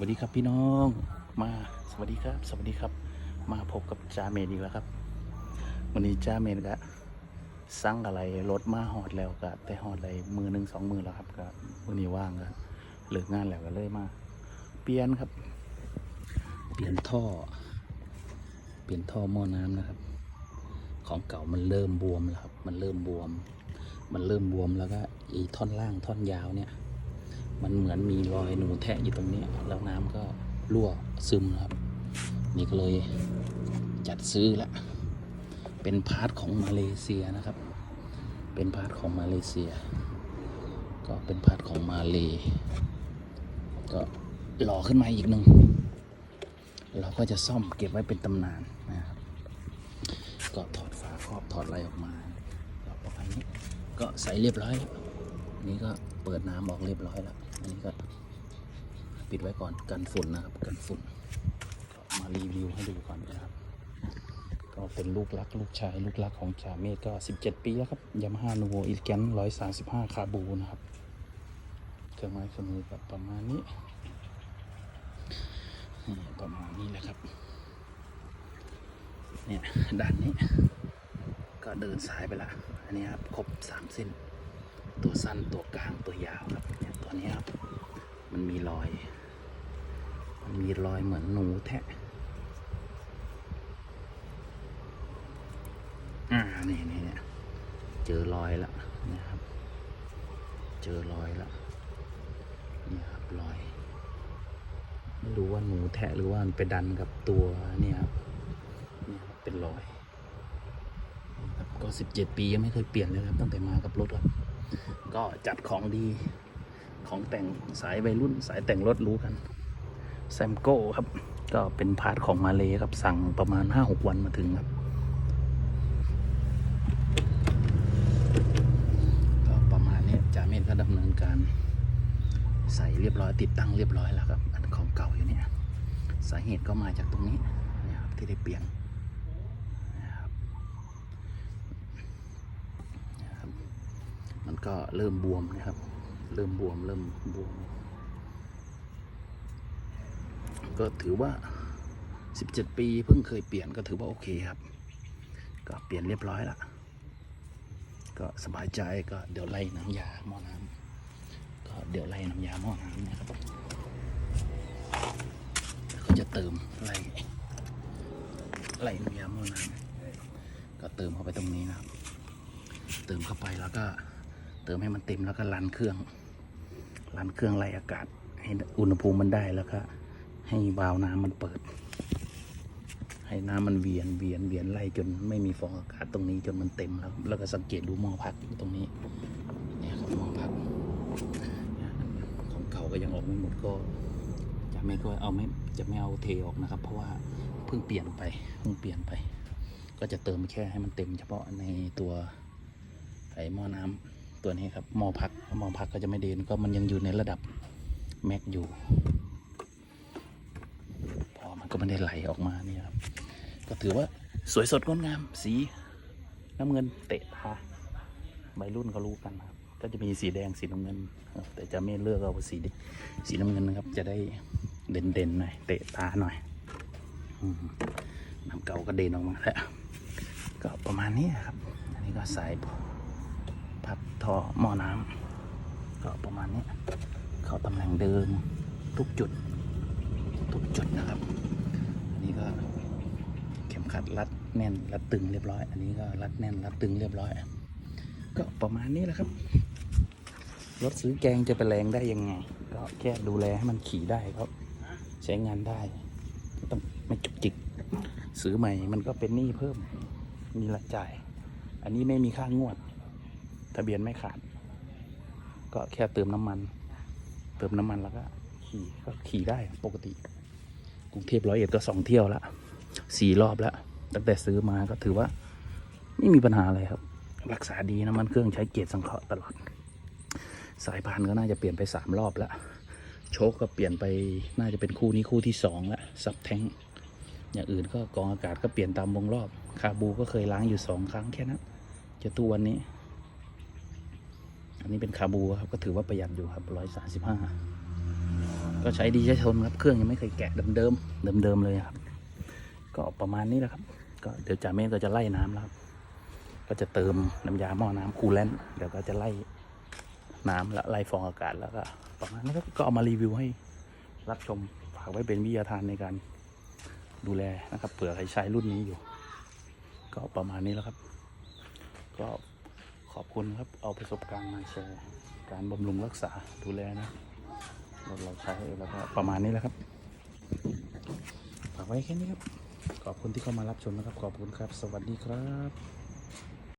วัสดีครับพี่น้องมาสวัสดีครับ สวัสดีครับ มาพบกับจาเมดอีกแล้วครับวันนี้จาเมดก็สั่งอะไรรถมาหอดแล้วก็แต่หอดอะไรมือหนึ่งสองมือแล้วครับก็วันนี้ว่างก็เลิกงานแล้วก็เลยมา เปลี่ยนครับ เปลี่ยนท่อ เปลี่ยนท่อหม้อน้ำนะครับ ของเก่ามันเริ่มบวมแล้วครับ มันเริ่มบวม มันเริ่มบวมแล้วก็อีท่อนล่างท่อนยาวเนี่ย มันเหมือนมีรอยหนูแทะอยู่ตรงนี้แล้วน้ำก็รั่วซึมนะครับ นี่ก็เลยจัดซื้อละ เป็นพาร์ทของมาเลเซียนะครับ เป็นพาร์ทของมาเลเซีย ก็เป็นพาร์ทของมาเลก็หล่อขึ้นมาอีกหนึ่งเราก็จะซ่อมเก็บไว้เป็นตำนานนะครับ ก็ถอดฝาครอบถอดอะไรออกมาก็ประมาณนี้ก็ใส่เรียบร้อยแล้ว นี้ก็เปิดน้ำออกเรียบร้อยแล้วอันนี้ก็ปิดไว้ก่อนกันฝุ่นนะครับ กันฝุ่นมารีวิวให้ดูก่อนนะครับ ก็เป็นลูกรักลูกชายลูกรักของจ่าเมฆก็ 17 ปีแล้วครับยามาฮ่านูโวอีแกน135คาบูนะครับเครื่องไม้เครื่องมือก็ประมาณนี้นี่ประมาณนี้แหละครับเนี่ยด้านนี้ ก็เดินสายไปละอันนี้ครับครบสามเส้น ตัวสั้นตัวกลางตัวยาวครับเนี่ยตัวนี้ครับมันมีรอย มันมีรอยเหมือนหนูแทะอ่านี่นี่เนี่ยเจอรอยละเนี่ยครับ เจอรอยละเนี่ครับรอยไม่รู้ว่าหนูแทะหรือว่ามันไปดันกับตัวเนี่ยครับเนี่ยครับเป็นรอยก็สิบเจ็ดปียังไม่เคยเปลี่ยนเลยครับตั้งแต่มากับรถครับ ก็จัดของดีของแต่งสายวัยรุ่นสายแต่งรถรู้กันแซมโก้ครับ ก็เป็นพาร์ทของมาเลยครับ สั่งประมาณ 5-6 วันมาถึงครับ ก็ประมาณนี้จ่าเมธก็ดำเนินการ ใส่เรียบร้อยติดตั้งเรียบร้อยแล้วครับ อันของเก่าอยู่เนี่ย สาเหตุก็มาจากตรงนี้นะครับที่ได้เปลี่ยนนะครับนะครับ มัน ก็เริ่มบวมนะครับ เริ่มบวมเริ่มบวม ก็ถือว่า 17 ปีเพิ่งเคยเปลี่ยนก็ถือว่าโอเคครับ ก็เปลี่ยนเรียบร้อยละก็สบายใจก็เดี๋ยวไล่น้ำยาหม้อน้ำก็เดี๋ยวไล่น้ำยาหม้อน้ำนะครับก็จะเติมไล่ไล่น้ำยาหม้อน้ำก็เติมเข้าไปตรงนี้นะครับ เติมเข้าไปแล้วก็ เติมให้มันเต็มแล้วก็รันเครื่องรันเครื่องไล่อากาศ ให้อุณหภูมิมันได้แล้วก็ให้วาล์วน้ำมันเปิด ให้น้ำมันเวียนเวียนเวียนไล่จนไม่มีฟองอากาศตรงนี้จนมันเต็มแล้ว แล้วก็สังเกตดูหม้อพักตรงนี้เนี่ยครับหม้อพักของเก่าก็ยังออกไม่หมดก็จะไม่ก็เอาไม่จะไม่เอาเทออกนะครับ เพราะว่าเพิ่งเปลี่ยนไปเพิ่งเปลี่ยนไป ก็จะเติมแค่ให้มันเต็ม เฉพาะในตัวไอหม้อน้ำ ตัวนี้ครับมอพักมอพักก็จะไม่เดินก็มันยังอยู่ในระดับแม็กอยู่ พอมันก็ไม่ได้ไหลออกมาเนี่ยครับ ก็ถือว่าสวยสดงดงาม สีน้ำเงินเตะตาใบรุ่นเขารู้กันนะครับ ก็จะมีสีแดงสีน้ำเงิน แต่จะไม่เลือกเอาสีสีน้ำเงินนะครับ จะได้เด่นๆหน่อยเตะตาหน่อยน้ำเก่าก็เด่นออกมาแล้วก็ประมาณนี้ครับ อันนี้ก็สาย พัดท่อหม้อน้ำก็ประมาณนี้เข้าตำแหน่งเดิมทุกจุด ทุกจุดนะครับ อันนี้ก็เข็มขัดรัดแน่นรัดตึงเรียบร้อย อันนี้ก็รัดแน่นรัดตึงเรียบร้อย ก็ประมาณนี้แหละครับรถซื้อแกงจะไปแรงได้ยังไง ก็แค่ดูแลให้มันขี่ได้ก็ใช้งานได้ต้องไม่จุกจิก ซื้อใหม่มันก็เป็นหนี้เพิ่มมีรายจ่าย อันนี้ไม่มีค่างวด ทะเบียนไม่ขาด ก็แค่เติมน้ำมัน เติมน้ำมันแล้วก็ขี่ก็ขี่ได้ปกติ กรุงเทพร้อยเอ็ดก็สองเที่ยวละสี่รอบแล้วตั้งแต่ซื้อมาก็ถือว่า ไม่มีปัญหาอะไรครับ รักษาดีน้ำมันเครื่องใช้เกียร์สังเคราะห์ตลอด สายพานก็น่าจะเปลี่ยนไปสามรอบแล้วโชคก็เปลี่ยนไปน่าจะเป็นคู่นี้คู่ที่สองละซับแทงอย่างอื่นก็กรองอากาศก็เปลี่ยนตามวงรอบ คาบูก็เคยล้างอยู่สองครั้งแค่นั้นจะตู้วันนี้ อันนี้เป็นคาบูครับก็ถือว่าประหยัดอยู่ครับร้อยสาสิบห้าก็ใช้ดีใช้ทนครับเครื่องยังไม่เคยแกะเดิมๆเดิมๆเลยครับ ก็ประมาณนี้แหละครับ ก็เดี๋ยวจ่าเมฆก็จะไล่น้ำแล้วครับก็จะเติมน้ำยาหม้อน้ำคูลแลนต์เดี๋ยวก็จะไล่น้ำและไล่ฟองอากาศแล้วก็ประมาณนี้ครับก็เอามารีวิวให้รับชมฝากไว้เป็นวิทยาทานในการดูแลนะครับเผื่อใครใช้รุ่นนี้อยู่ ก็ประมาณนี้แล้วครับ ก็ ขอบคุณครับ เอาประสบการณ์มาแชร์ การบำรุงรักษาดูแลนะเราเราใช้แล้วก็ประมาณนี้แหละครับฝากไว้แค่นี้ครับ ขอบคุณที่เข้ามารับชมนะครับ ขอบคุณครับ สวัสดีครับ